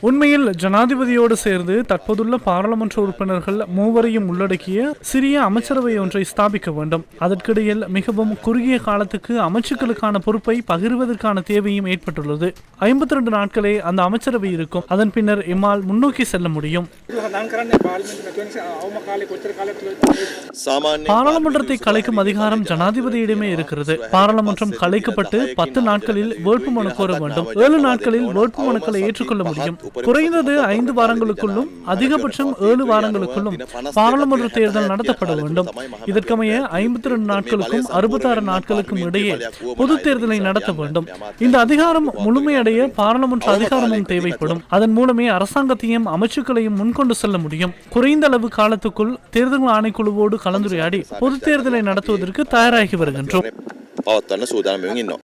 உண்மையில் ஜனாதிபதியோடு சேர்ந்து தற்போதுள்ள பாராளுமன்ற உறுப்பினர்கள் மூவரையும் உள்ளடக்கிய சிறிய அமைச்சரவை ஒன்றை ஸ்தாபிக்க வேண்டும். அதற்கிடையில் மிகவும் குறுகிய காலத்துக்கு அமைச்சுக்களுக்கான பொறுப்பை பகிர்வதற்கான தேவையும் ஏற்பட்டுள்ளது. ஐம்பத்தி ரெண்டு நாட்களே அந்த அமைச்சரவை இருக்கும். அதன் பின்னர் இம்மால் முன்னோக்கி செல்ல முடியும். பாராளுமன்றத்தை கலைக்கும் அதிகாரம் ஜனாதிபதியிடமே இருக்கிறது பாராளுமன்றம் கலைக்கப்பட்டு பத்து நாட்களில் வேட்பு மனு கோர வேண்டும் ஏழு நாட்களில் வேட்பு மனுக்களை ஏற்றுக்கொள்ள முடியும் குறைந்தது ஐந்து வாரங்களுக்குள்ளும் அதிகபட்சம் ஏழு வாரங்களுக்குள்ளும் பாராளுமன்ற தேர்தல் நடத்தப்பட வேண்டும் இதற்கமைய ஐம்பத்தி ரெண்டு நாட்களுக்கும் அறுபத்தாறு நாட்களுக்கும் இடையே பொது தேர்தலை நடத்த வேண்டும் இந்த அதிகாரம் முழுமையடைய பாராளுமன்ற அதிகாரமும் தேவைப்படும் அதன் மூலமே அரசாங்கத்தையும் அமைச்சுக்களையும் முன்கொண்டு சொல்ல முடியும். குறைந்த அளவு காலத்துக்குள் தேர்தல் ஆணைக்குழுவோடு கலந்துரையாடி பொது தேர்தலை நடத்துவதற்கு தயாராகி வருகின்றோம். இன்னும்.